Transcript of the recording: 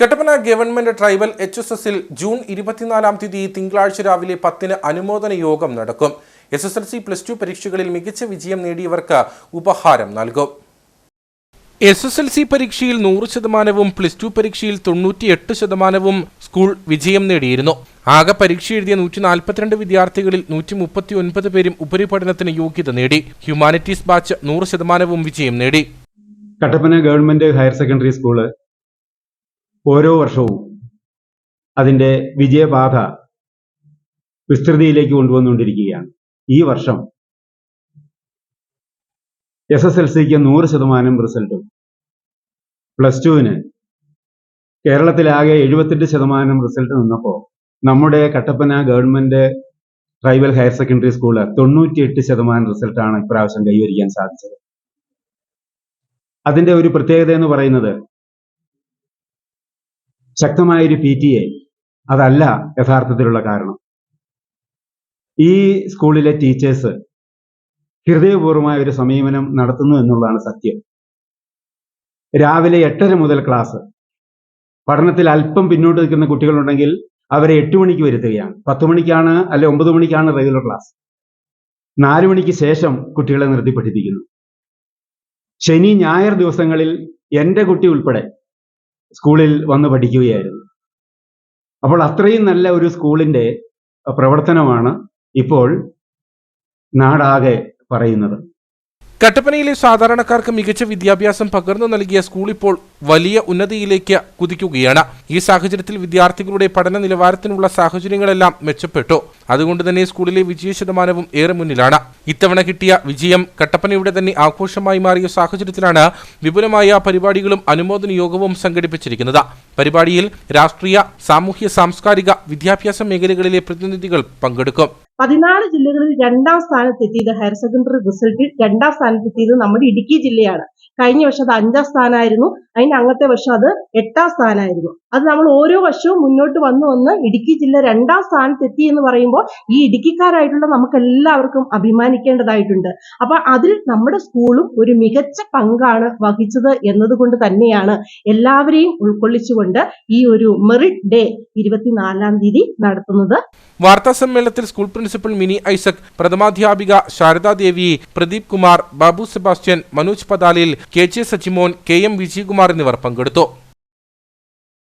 Kattappana government tribal H S എസിൽ June ഇരുപത്തിനാലാം തീയതി തിങ്കളാഴ്ച രാവിലെ പത്തിന് അനുമോദന യോഗം നടക്കും. S S L C plus two പരീക്ഷകളിൽ മികച്ച വിജയം നേടിയവർക്ക് ഉപഹാരം നൽകും. എസ് എസ് എൽ സി പരീക്ഷയിൽ നൂറ് ശതമാനവും പ്ലസ് ടു പരീക്ഷയിൽ തൊണ്ണൂറ്റിയെട്ട് ശതമാനവും സ്കൂൾ വിജയം നേടിയിരുന്നു. ആകെ പരീക്ഷ എഴുതിയ നൂറ്റി നാൽപ്പത്തിരണ്ട് വിദ്യാർത്ഥികളിൽ നൂറ്റി മുപ്പത്തി ഒൻപത് പേരും ഉപരിപഠനത്തിന് യോഗ്യത നേടി. ഹ്യൂമാനിറ്റീസ് ബാച്ച് നൂറ് ശതമാനവും വിജയം നേടി. Kattappana government higher secondary school ഓരോ വർഷവും അതിന്റെ വിജയപാത വിസ്തൃതിയിലേക്ക് കൊണ്ടുവന്നുകൊണ്ടിരിക്കുകയാണ്. ഈ വർഷം എസ് എസ് എൽ സിക്ക് നൂറ് ശതമാനം റിസൾട്ടും. പ്ലസ് ടുവിന് കേരളത്തിലാകെ എഴുപത്തെട്ട് ശതമാനം റിസൾട്ട് നിന്നപ്പോൾ നമ്മുടെ Kattappana government tribal higher secondary school തൊണ്ണൂറ്റിയെട്ട് ശതമാനം റിസൾട്ടാണ് ഇപ്രാവശ്യം കൈവരിക്കാൻ സാധിച്ചത്. അതിന്റെ ഒരു പ്രത്യേകത എന്ന് പറയുന്നത് ശക്തമായൊരു പി ടി എ അതല്ല യഥാർത്ഥത്തിലുള്ള കാരണം. ഈ സ്കൂളിലെ ടീച്ചേഴ്സ് ഹൃദയപൂർവമായ ഒരു സമീപനം നടത്തുന്നു എന്നുള്ളതാണ് സത്യം. രാവിലെ എട്ടര മുതൽ ക്ലാസ്. പഠനത്തിൽ അല്പം പിന്നോട്ട് നിൽക്കുന്ന കുട്ടികളുണ്ടെങ്കിൽ അവരെ എട്ട് മണിക്ക് വരുത്തുകയാണ്. പത്ത് മണിക്കാണ് അല്ലെ ഒമ്പത് മണിക്കാണ് റെഗുലർ ക്ലാസ് നാലു മണിക്ക് ശേഷം കുട്ടികളെ നിർത്തി പഠിപ്പിക്കുന്നു. ശനി ഞായർ ദിവസങ്ങളിൽ എന്റെ കുട്ടി ഉൾപ്പെടെ സ്കൂളിൽ വന്ന് പഠിക്കുകയായിരുന്നു. അപ്പോൾ അത്രയും നല്ല ഒരു സ്കൂളിന്റെ പ്രവർത്തനമാണ് ഇപ്പോൾ നാടാകെ പറയുന്നത്. കട്ടപ്പനയിലെ സാധാരണക്കാർക്ക് മികച്ച വിദ്യാഭ്യാസം പകർന്നു നൽകിയ സ്കൂൾ ഇപ്പോൾ വലിയ ഉന്നതിയിലേക്ക് കുതിക്കുകയാണ്. ഈ സാഹചര്യത്തിൽ വിദ്യാർത്ഥികളുടെ പഠന നിലവാരത്തിനുള്ള സാഹചര്യങ്ങളെല്ലാം മെച്ചപ്പെട്ടു. അതുകൊണ്ട് തന്നെ സ്കൂളിലെ വിജയ ശതമാനവും ഏറെ മുന്നിലാണ്. ഇത്തവണ കിട്ടിയ വിജയം കട്ടപ്പനയുടെ തന്നെ ആഘോഷമായി മാറിയ സാഹചര്യത്തിലാണ് വിപുലമായ പരിപാടികളും അനുമോദന യോഗവും സംഘടിപ്പിച്ചിരിക്കുന്നത്. പരിപാടിയിൽ രാഷ്ട്രീയ സാമൂഹ്യ സാംസ്കാരിക വിദ്യാഭ്യാസ മേഖലകളിലെ പ്രതിനിധികൾ പങ്കെടുക്കും. പതിനാല് ജില്ലകളിൽ രണ്ടാം സ്ഥാനത്തെത്തിയത് ഹയർ സെക്കൻഡറി റിസൾട്ടിൽ രണ്ടാം സ്ഥാനത്തെത്തിയത് നമ്മുടെ ഇടുക്കി ജില്ലയാണ്. കഴിഞ്ഞ വർഷം അത് അഞ്ചാം സ്ഥാനമായിരുന്നു. അതിന് അങ്ങത്തെ വർഷം അത് എട്ടാം സ്ഥാനമായിരുന്നു. അത് നമ്മൾ ഓരോ വർഷവും മുന്നോട്ട് വന്നു വന്ന് ഇടുക്കി ജില്ല രണ്ടാം സ്ഥാനത്തെത്തി എന്ന് പറയുമ്പോൾ ഈ ഇടുക്കിക്കാരായിട്ടുള്ള നമുക്ക് എല്ലാവർക്കും അഭിമാനിക്കേണ്ടതായിട്ടുണ്ട്. അപ്പൊ അതിൽ നമ്മുടെ സ്കൂളും ഒരു മികച്ച പങ്കാണ് വഹിച്ചത് എന്നതുകൊണ്ട് തന്നെയാണ് എല്ലാവരെയും ഉൾക്കൊള്ളിച്ചുകൊണ്ട് ഈ ഒരു മെറിറ്റ് ഡേ ഇരുപത്തിനാലാം തീയതി നടത്തുന്നത്. വാർത്താ സമ്മേളനത്തിൽ school principal Mini Isaac പ്രഥമാധ്യാപിക Sharadadevi Pradeep Kumar Babu Sebastian Manoj Pathalil K J Sajimon K M Vijayakumar എന്നിവർ പങ്കെടുത്തു.